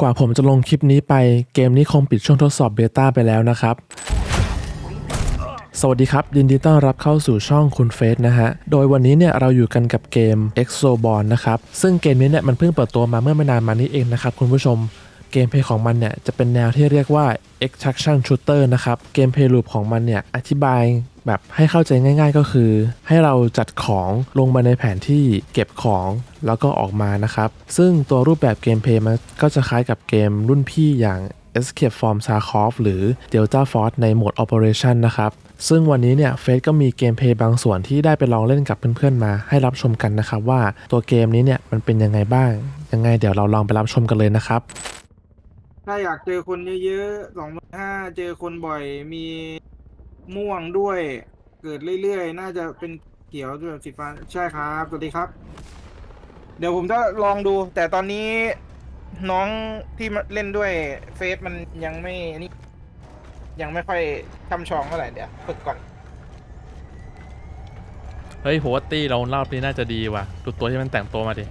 กว่าผมจะลงคลิปนี้ไปเกมนี้คงปิดช่วงทดสอบเบต้าไปแล้วนะครับ สวัสดีครับ ยินดีต้อนรับเข้าสู่ช่องคุณเฟสนะฮะ โดยวันนี้เนี่ยเราอยู่กันกับเกม EXO b o r n นะครับ ซึ่งเกมนี้เนี่ยมันเพิ่งเปิดตัวมาเมื่อไม่นานมานี้เองนะครับคุณผู้ชมเกมเพลย์ของมันเนี่ยจะเป็นแนวที่เรียกว่า extraction shooter นะครับ เกมเพลย์ลูปของมันเนี่ยอธิบาย แบบให้เข้าใจง่าย ๆ ก็คือ ให้เราจัดของลงมาในแผนที่เก็บของแล้วก็ออกมานะครับ ซึ่งตัวรูปแบบเกมเพลย์มันก็จะคล้ายกับเกมรุ่นพี่อย่าง Escape from Tarkov หรือ Delta Force ในโหมด Operation นะครับซึ่งวันนี้เนี่ยเฟสก็มีเกมเพลย์บางส่วนที่ได้ไปลองเล่นกับเพื่อนๆมา ให้รับชมกันนะครับว่าตัวเกมนี้เนี่ยมันเป็นยังไงบ้าง ยังไงเดี๋ยวเราลองไปรับชมกันเลยนะครับ ถ้าอยากเจอคนเยอะๆสองห้าเจอคนบ่อยมี ม่วงด้วย เกิดเรื่อยๆ น่าจะเป็นเขียวด้วยสีฟ้าใช่ครับสวัสดีครับ เดี๋ยวผมจะลองดู แต่ตอนนี้น้องที่มาเล่นด้วยเฟซมันยังไม่นี่ยังไม่ค่อยช่ำชองเท่าไหร่เดี๋ยวฝึกก่อน เฮ้ยโหว่าตี้เรารอบนี้น่าจะดีว่ะดูตัวที่มันแต่งตัวมาดิ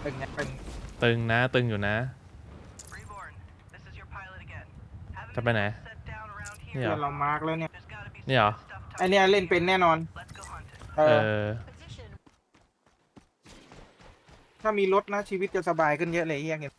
เป็นไงเป็น ตึงนะ ตึงอยู่นะ Reborn, this is your pilot again. Haven't จะไปไหน set down around เนี่ here. ยเพื่อนเรามาร์กแล้วเนี่ย There's gotta be เนี่ยเหรอ stuff ไอเนี้ยเล่นเป็นแน่นอน Let's go hunt it. เอเออ อ ถ้ามีรถนะชีวิตจะสบายขึ้นเยอะเลยเฮียเงี้ย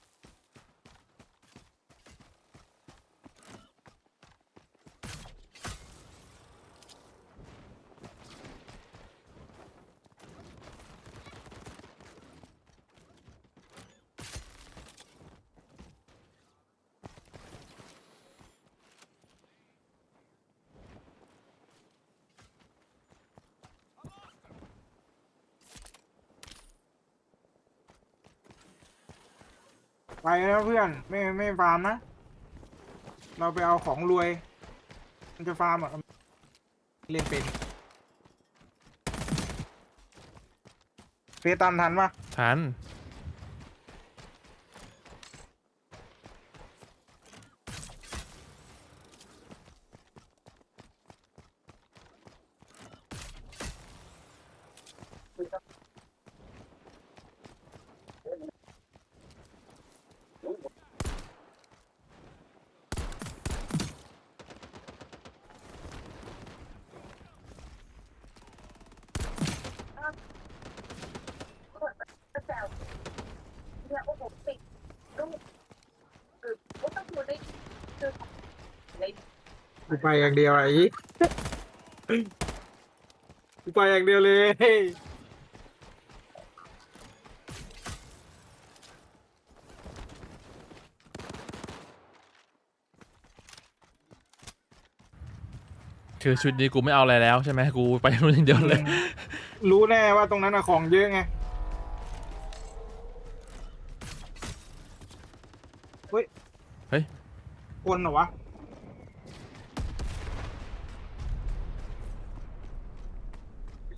ไปแล้วเพื่อนไม่ไม่ฟาร์มนะ เราไปเอาของรวย มันจะฟาร์มอะเล่นเป็นเฟซตามทันปะทัน เนี่ยโอ้โหติดลูกคือโอ้ต้องดูได้คือใน กูไปอย่างเดียวไอ้กูไปอย่างเดียวเลยคือชุดนี้กูไม่เอาอะไรแล้วใช่ไหมกูไปนู่นอย่างเดียวเลย รู้แน่ว่าตรงนั้นอะของเยอะไงเฮ้ย เฮ้ย คนเหรอวะ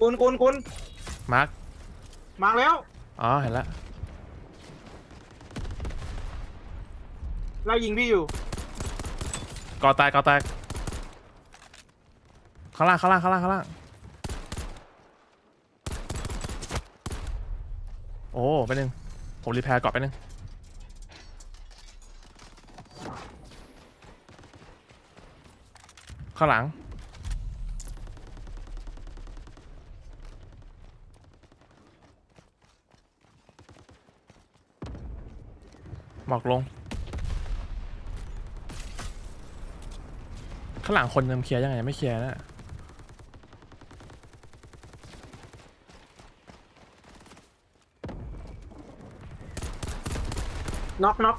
คุณคุณคุณมาร์คมาแล้วอ๋อเห็นละไล่ยิงพี่อยู่กอแตกกอแตกข้างล่างข้างล่างข้างล่างข้างล่างโอ้ไปหนึ่งผมรีแพร์ก่อนไปหนึ่งข้างหลัง หมอกลง ข้างหลังคนเริ่มเคลียร์ยังไงไม่เคลียร์นะ น็อกน็อก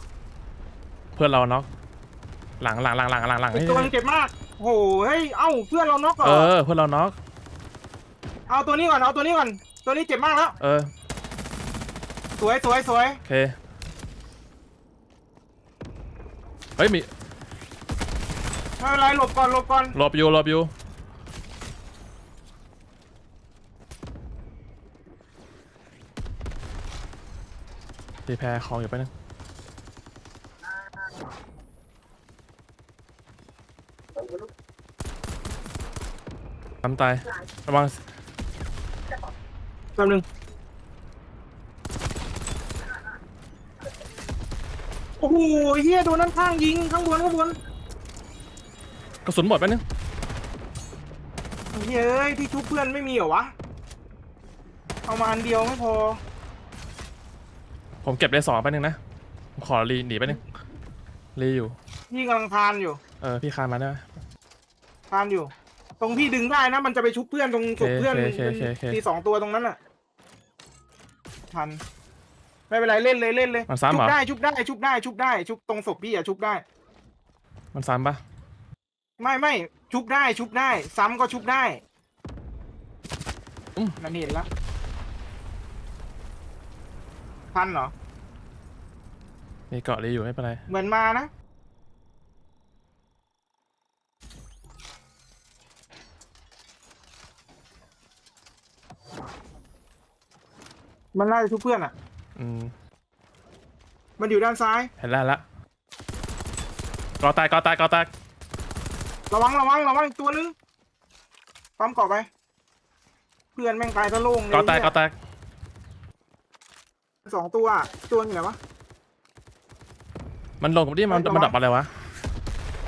เพื่อนเราน็อกหลังหลังหลังหลังหลังหลังไอ้นี่ตัวนึงเจ็บมากโหเฮ้ยเอ้าเพื่อนเราน็อกเหรเอออ เพื่อนเราน็อกเอาตัวนี้ก่อนเอาตัวนี้ก่อน ตัวนี้เจ็บมากแล้ว เออสวยสวยสวยโอเค เฮ้ยมีไม่เป็นไรหลบก่อนหลบก่อนหลบอยู่หลบอยู่รีแพร์ของอยู่ไปบนึงทำตายระวังแป๊บนึงโอ้โห เฮียโดนนั่นข้างยิงข้างบนข้างบนกระสุนหมดไปบนึงเฮ้ยเอ้ยที่ชุบเพื่อนไม่มีเหรอวะเอามาอันเดียวไม่พอผมเก็บได้สองไปบนึงนะผมขอรีหนีไปบนึงรีอยู่ พี่กำลังพานอยู่เออพี่คานมาได้ไหมพานอยู่ ตรงพี่ดึงได้นะ มันจะไปชุบเพื่อนตรงศพเพื่อนโอเคโอเคโอเคมีสองตัวตรงนั้นอะทัน ไม่เป็นไรเล่นเลยเล่นเลยมันซ้ำชุเหรบอได้ชุบได้ชุบได้ชุบได้ ชุบตรงศพพี่อะชุบได้ มันซ้ำปะไม่ไม่ชุบได้ชุบได้ ซ้ำก็ชุบได้อืมนั่นเห็นละทันเหรอ มีเกาะรีอยู่ไม่เป็นไร เหมือนมานะ มันน่าจะชุบเพื่อนอะ อืมมันอยู่ด้านซ้าย เห็นแล้วละกอตายกอตายกอตายระวังระวังระวังอีกตัวนึงปั๊มเกาะไป เพื่อนแม่งตายซะโล่งเลยกอตายเนี่กอตายสองตัวอะตัวอยู่ไหนวะ มันลงกับที่มันเฮ้ยระวังมันดับอะไรวะ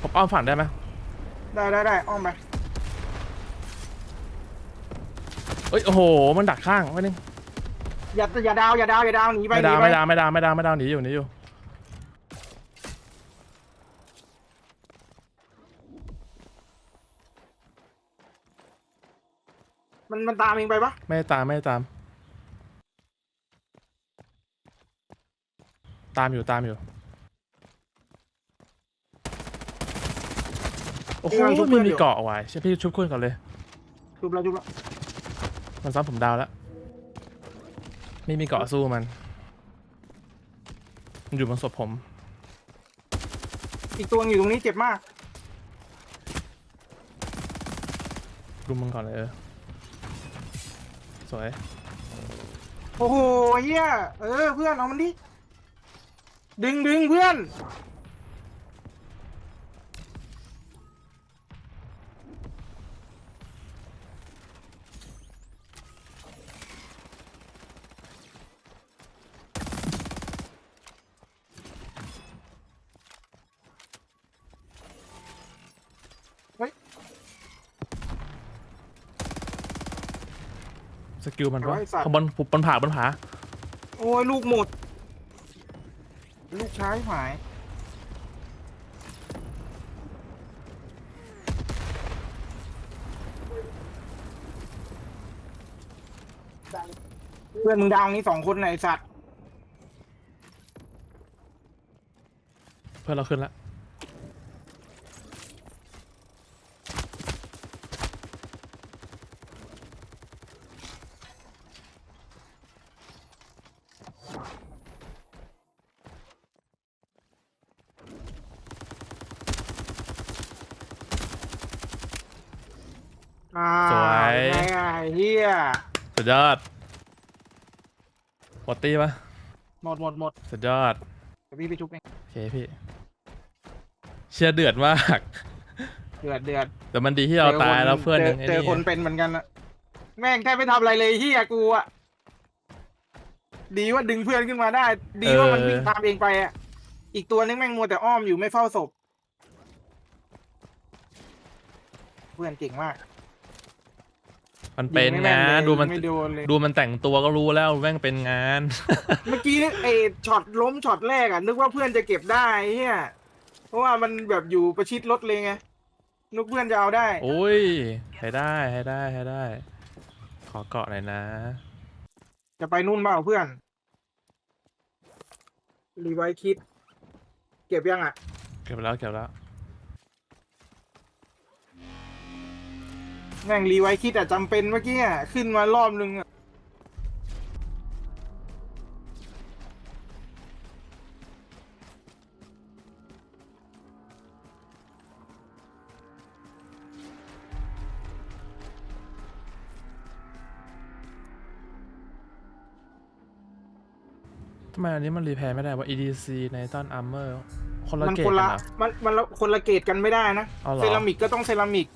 ผมอ้อมฝั่งได้ไหมได้ได้ได้อ้อมไปเอ้ยโอ้โห มันดักข้างไว้นึง อย่าอย่าดาวอย่าดาวอย่าดาวหนีไปไม่ดาวหนีปไม่ดาวไม่ดาวไม่ดาวไม่ดาวหนีอยู่หนีอยู่มันมันตามเองไปปะไม่ตามไม่ตาม ตามอยู่ตามอยู่โอ้โหมีมีเกาะเอาไว้ใช่พี่ชุบคุณก่อนเลยชุบแล้วชุบแล้วมันซ้ำผมดาวแล้ว ไม่มีเกาะสู้มันมันอยู่บนศพผม อีกตัวอยู่ตรงนี้เจ็บมาก รุมมันก่อนเลยเออสวย โอ้โหเฮียเออ เพื่อนเอามันดิ ดึงดึงเพื่อน กิลมันวะเอาไอ้สัตว์ข้างบนปุบบนผาบนผาโอ้ยลูกหมด ลูกช้ายหาย เพื่อนมึงดาวนี้สองคนไหนไอ้สัตว์ เพื่อนเราขึ้นละ อ่า สวย ไงอะไอ้เฮีย สุดยอดหมดตีปะหมดหมดหมดสุดยอดเดี๋ยวพี่ไปชุบเองโอเคพี่ เชียร์เดือดมาก เดือดเดือดแต่มันดีที่เราตายแล้วเพื่อนเจยัองไอ้เจอนี่คนเป็นเหมือนกันอะแม่งแค่ไม่ทำอะไรเลยเฮียกูอะดีว่าดึงเพื่อนขึ้นมาได้ ดีว่ามันวิ่งตามเองไปอะอีกตัวนึงแม่งมัวแต่อ้อมอยู่ไม่เฝ้าศพ เพื่อนเก่งมาก มันเป็นยิไม่แม่งานเลยดูมันไม่โดนเลยดูมันแต่งตัวก็รู้แล้วแม่งเป็นงาน เมื่อกี้นี่ไอช็อตล้มช็อตแรกอะนึกว่าเพื่อนจะเก็บได้เฮียเพราะว่ามันแบบอยู่ประชิดรถเลยไงนึกเพื่อนจะเอาได้โอ้ยให้ได้ให้ได้ให้ได้ ขอเกาะหน่อยนะ จะไปนู่นเปล่าเพื่อนรีไวท์คิด เก็บยังอะ เก็บแล้วเก็บแล้ว แม่งรีไวท์คิดอะจำเป็นเมื่อกี้อะขึ้นมารอบนึงอะทำไมอันนี้มันรีแพร์ไม่ได้ว่า EDC ในต้นอาร์เมอร์คนละมันเกรดคนกันละเหรอ มันมันละคนละเกตกันไม่ได้นะ เอาเหรอ เซรามิกก็ต้องเซรามิก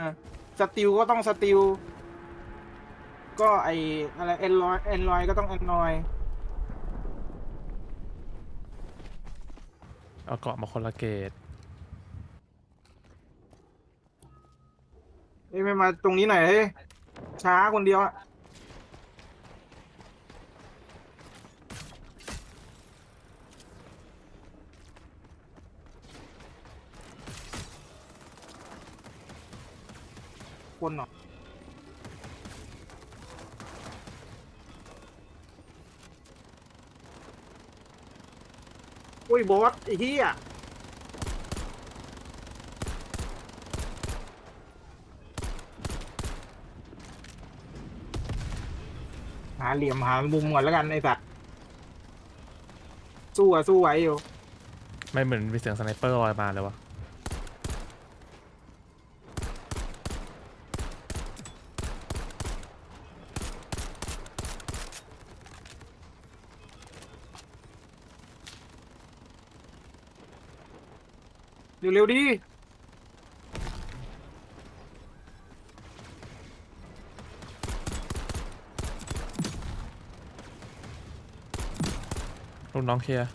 อะ สติลก็ต้องสติลก็ไออะไรแอนดรอยแอนดรอยก็ต้องแอนดรอยเอาเกาะมาคนละเกตเอ้ยไม่มาตรงนี้หน่อยเฮ้ยช้าคนเดียวอะ คนหรออุ้ยบอสไอ้เหี้ยหาเหลี่ยมหามุมก่อนแล้วกันไอ้สัตว์สู้อะสู้ไหวอยู่ ไม่เหมือนมีเสียงสไนเปอร์ลอยมาเลยวะ เร็วๆดิลูกน้องเคลียร์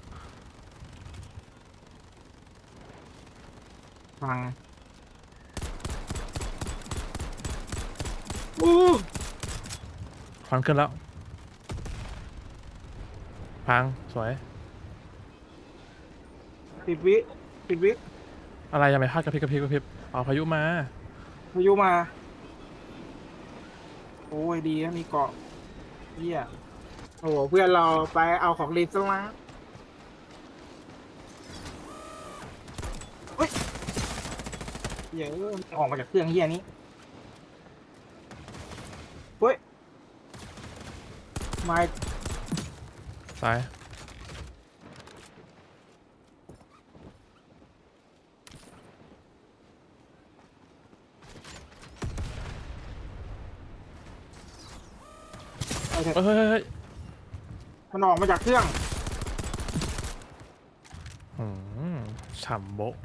ฟังอู้ควันขึ้นแล้ว พัง สวยสิบวิสิบวิ อะไรยังไม่พลาดกระพริบกระพริบกระพริบเอาพายุมา พายุมา โอ้ยดีนะมีเกาะเยี่ยโอ้โหเพื่อนเราไปเอาของรีซะแล้วเฮ้ยเหี้ยอะออกมาจากเครื่องเฮียนี้เฮ้ยมาตาย เอาเถอะเฮ้ยเฮ้ยเฮ้ยมันออกมาจากเครื่องอืมฉ่ำโบะ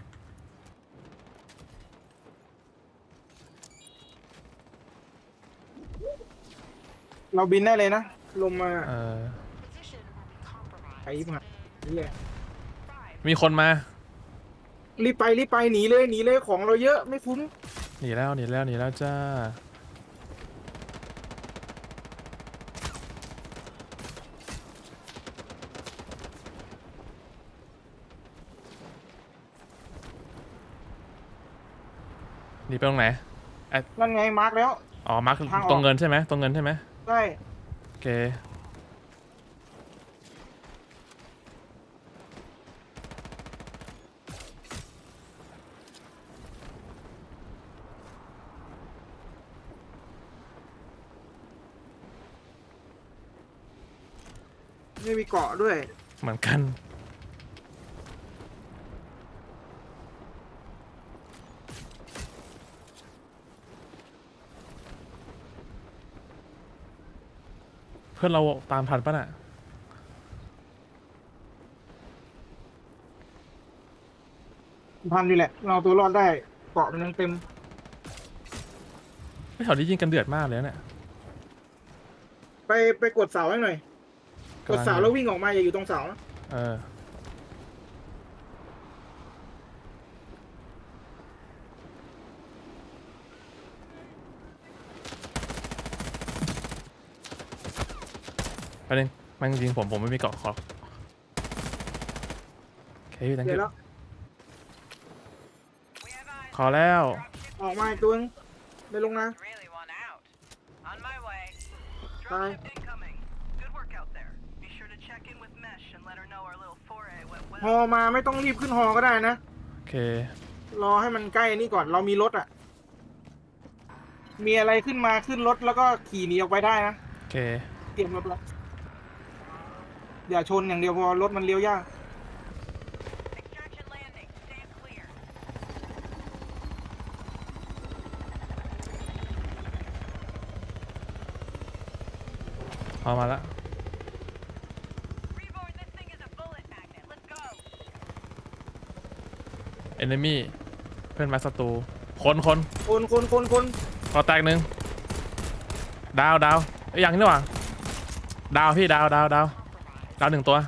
เราบินได้เลยนะลมมาเออไอ้มาเหี้ยมีคนมา รีบไปรีบไปหนีเลยหนีเลยของเราเยอะไม่คุ้ม หนีแล้วหนีแล้วหนีแล้วจ้า หนีไปตรงไหน นั่นไงมาร์กแล้ว อ๋อ มาร์คทางออก ตรงเงินใช่ไหมตรงเงินใช่ไหมใช่โอเค ไม่มีเกาะด้วย เหมือนกัน เพื่อนเราตามทันปะน่ะพันอยู่แหละ เราเอาตัวรอดได้เกาะมันยังเต็ม ไม่แถวนี้ยิงกันเดือดมากเลยนะเนี่ยไปไปกดเสาให้หน่อย กดเสาแล้ววิ่งออกมาอย่าอยู่ตรงเสานะเออ ไปหนึ่งมันยิงผมผมไม่มีเกาะขอโอเคตั้งเดี๋เก็ยวแล้ว We have eyes. ขอแล้ว ออกมาอีกตัวนึงไม่ลงนะ Really want out. On my way. Bye. Dropship incoming. Good work out there. Be sure to check in with Mesh and let her know our little foray went ฮอ well. มาไม่ต้องรีบขึ้นฮอก็ได้นะ โอเค รอให้มันใกล้นี่ก่อนเรามีรถอะมีอะไรขึ้นมาขึ้นรถแล้วก็ขี่หนีออกไปได้นะ โอเค เตรียมรถแล้ว อย่าชนอย่างเดียวพอรถมันเลี้ยวยาก Extraction landing. Stand clear. เอามาแล้ว Reborn, this thing is a bullet magnet. Let's go. enemy เพื่อนมาศัตรูคนคนคนคนคนคนขอแตกหนึ่งดาวดาวเอ้ยยังนี่หว่าดาวพี่ดาวดาวดาว ดาวหนึ่งตัว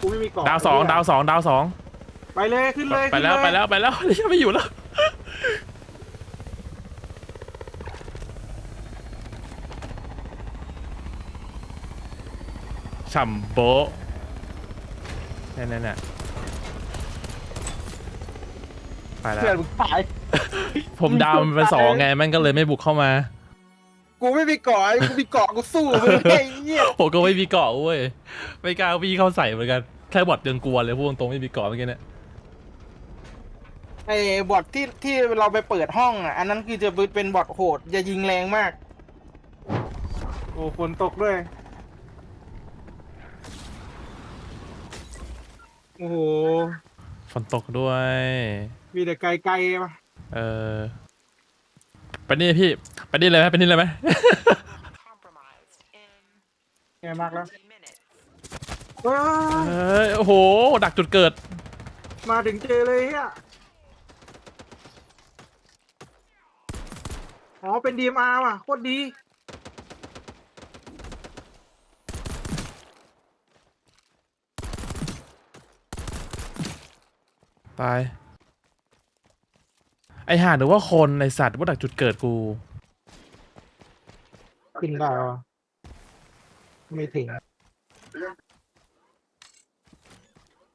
กูไม่มีเกาะดาวสองดาวสองดาวสองไปเลยขึ้นเลยไปแล้วขึ้นเยไปแล้วไปแล้วเหี้ยไม่อยู่แล้วฉ่ำโบะเนี่ยเนี่ยเนี่ยไปแล้ว เพื่อนมึงตาย ผมดาวมันเป็นสองไงมันก็เลยไม่บุกเข้ามา กูไม่มีเกาะกูมีเกาะกูสู้มึงไอ้เหี้ยผมก็ไม่มีเกาะเว้ยไม่กล้าวิ่งเข้าใส่เหมือนกันแค่บอดยังกลัวเลยพูดตรงๆไม่มีเกาะเมื่อกี้เนี่ยไอ้บอทที่ที่เราไปเปิดห้องอะอันนั้นคือจะเป็นบอทโหดจะยิงแรงมาก โอ้ฝนตกด้วย โอ้โหฝนตกด้วย มีแต่ไกลๆปะ เออไปนี่พี่ไปนี่เลยไหมไปนี่เลยไหม Compromised in ไงมากแล้ว20 minutes. ว้าเอ้ยโอ้โห ดักจุดเกิด มาถึงเจอเลยอะอ๋อ เป็น DMR ว่ะ โคตรดี ตาย ไอห่าหรือว่าคนไอสัตว์ว่าดักจุดเกิดกู ขึ้นได้วะไม่ถึง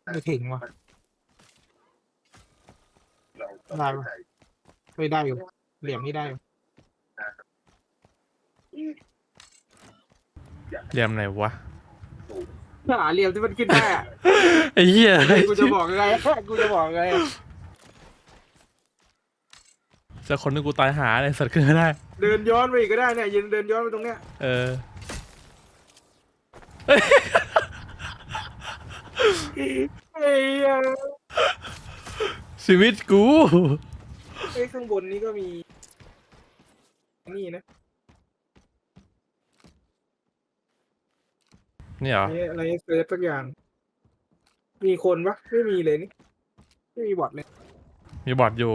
ไม่ถึงว่ะได้ปะไม่ได้อยู่ เหลี่ยมนี่ได้อยู่เรียมไหนวะ หาเหลี่ยมที่มันขึ้นได้อะไอ้เหี้ย กูจะบอกยังไงกูจะบอกยังไง จะคนนึงกูตายหาไอสัตว์ขึ้นไม่ได้ เดินย้อนไปอีกก็ได้เนี่ยยืนเดินย้อนไปตรงเนี้ยเออเฮ้ยชีวิตกู ไอ้ยข้างบนนี้ก็มี นี่นะนี่เหรอนี่อะไรเซิร์ชสักอย่าง มีคนปะไม่มีเลยนี่ ไม่มีบอทเลย มีบอทอยู่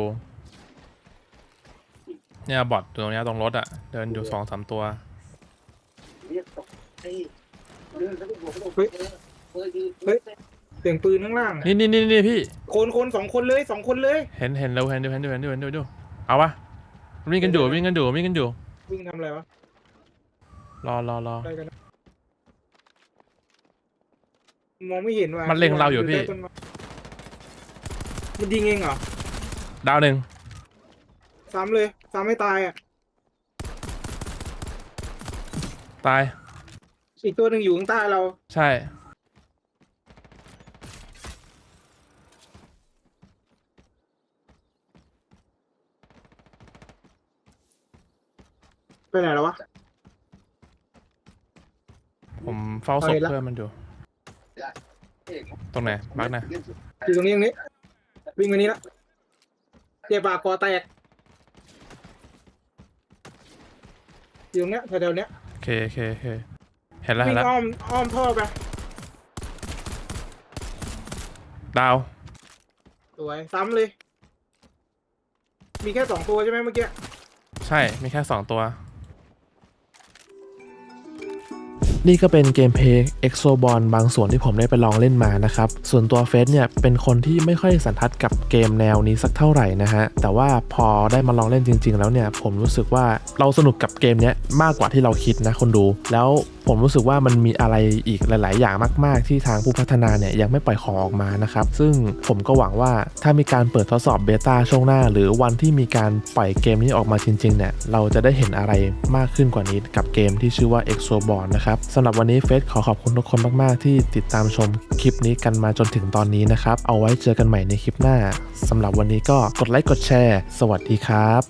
เนี่ยบอทตรงเนี้ยตรงรถอะเดินอยู่สองสามตัวเฮ้ยเฮ้ยเสียงปืนข้างล่างอะนี่นี่นี่นี่พี่ คนคนสองคนเลยสองคนเลยเห็นเห็นแล้วเห็นดูเห็นดูเห็นดูเห็นดูเห็นดูเอาปะวิ่งกันอยู่วิ่งกันอยู่วิ่งกันอยู่วิ่งทำอะไรวะรอรอรอ ได้กันนะมองไม่เห็นว่ะมันเล็งเราอยู่พี่ใต้ต้นไม้มันยิงเองเหรอดาวหนึ่ง ซ้ำเลย ซ้ำให้ตายอะ ตาย อีกตัวหนึ่งอยู่ข้างใต้เรา ใช่ ไปไหนแล้ววะ ผมเฝ้าศเอาพอีกแล้วเพื่อนมันอยู่ ตรงไหน มาร์กนะอยู่ตรงนี้ตรงนี้ วิ่งมานี้ละเจ็บปากคอแตก อยู่ตรงเนี้ยแถวๆเนี้ยโอเคโอเคโอเคเห็นแล้วเห็วิ่นงแล้วอ้อมอ้อมท่อไปดาวสวยซ้ำเลย มีแค่สองตัวใช่ไหมเมื่อกี้ ใช่มีแค่สองตัว นี่ก็เป็นเกมเพลย์ Exobon บางส่วนที่ผมได้ไปลองเล่นมานะครับ ส่วนตัวเฟสเนี่ยเป็นคนที่ไม่ค่อยสันทัดกับเกมแนวนี้สักเท่าไหร่นะฮะ แต่ว่าพอได้มาลองเล่นจริง ๆ แล้วเนี่ย ผมรู้สึกว่าเราสนุกกับเกมเนี้ยมากกว่าที่เราคิดนะคนดู แล้วผมรู้สึกว่ามันมีอะไรอีกหลาย ๆ อย่างมาก ๆ ที่ทางผู้พัฒนาเนี่ยยังไม่ปล่อยของออกมานะครับ ซึ่งผมก็หวังว่าถ้ามีการเปิดทดสอบเบต้าช่วงหน้า หรือวันที่มีการปล่อยเกมนี้ออกมาจริง ๆ เนี่ย เราจะได้เห็นอะไรมากขึ้นกว่านี้กับเกมที่ชื่อว่า Exoborn นะครับสำหรับวันนี้เฟสขอขอบคุณทุกคนมากๆ ที่ติดตามชมคลิปนี้กันมาจนถึงตอนนี้นะครับ เอาไว้เจอกันใหม่ในคลิปหน้าสำหรับวันนี้ก็กดไลค์กดแชร์ สวัสดีครับ